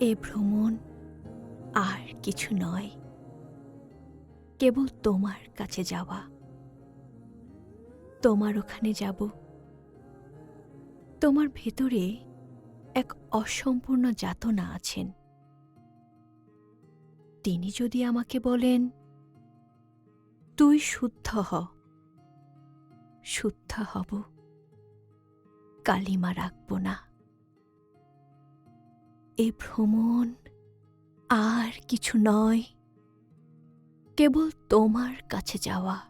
এ ভ্রমণ আর কিছু নয়। কেবল তোমার কাছে যাওয়া। তোমার ওখানে যাব। তোমার ভেতরে এক অসম্পূর্ণ যাতনা আছেন। তিনি যদি আমাকে বলেন, তুই শুদ্ধ হ। শুদ্ধ হব। কালিমা রাখব না। এ ভ্রমণ আর কিছু নয়, কেবল তোমার কাছে যাওয়া।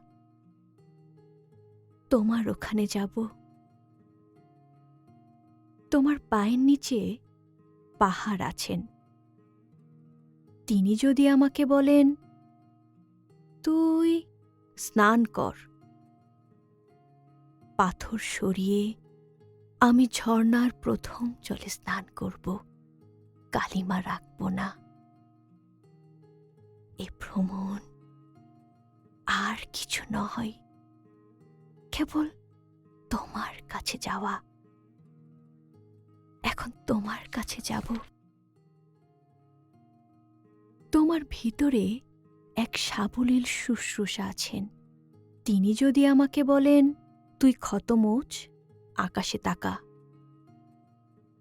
তোমার ওখানে যাব। তোমার পায়ের নিচে পাহাড় আছেন। তিনি যদি আমাকে বলেন, তুই স্নান কর। পাথর সরিয়ে আমি ঝর্ণার প্রথম জলে স্নান করব। কালিমা রাখব না। এ ভ্রমণ আর কিছু নয়, কেবল তোমার কাছে যাওয়া। এখন তোমার কাছে যাব। তোমার ভিতরে এক সাবলীল শুশ্রূষা আছেন। তিনি যদি আমাকে বলেন, তুই ক্ষত মোচ আকাশে তাকা।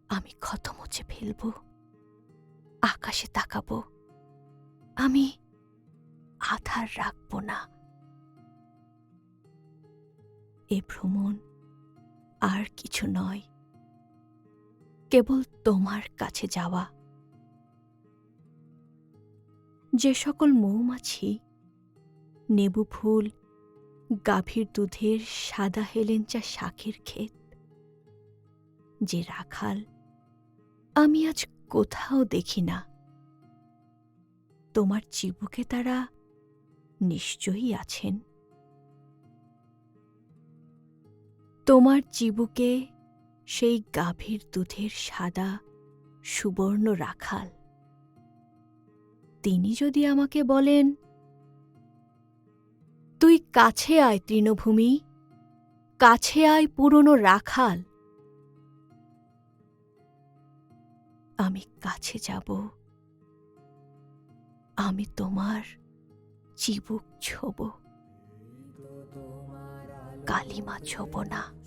আমি ক্ষত মুছে ফেলব। আকাশে তাকাবো। আমি আধার রাখব না। এ ভ্রমণ আর কিছু নয়। কেবল তোমার কাছে যাওয়া। যে সকল মৌমাছি, নেবু ফুল, গাভীর দুধের সাদা হেলেঞ্চা শাকের ক্ষেত, যে রাখাল, আমি আজ কোথাও দেখি না। তোমার চিবুকে তারা নিশ্চয়ই আছেন। তোমার চিবুকে সেই গাভীর দুধের সাদা সুবর্ণ রাখাল। তিনি যদি আমাকে বলেন, তুই কাছে আয় তৃণভূমি, কাছে আয় পুরনো রাখাল। আমি কাছে যাব। আমি তোমার চিবুক ছোব। কালিমা ছোব না।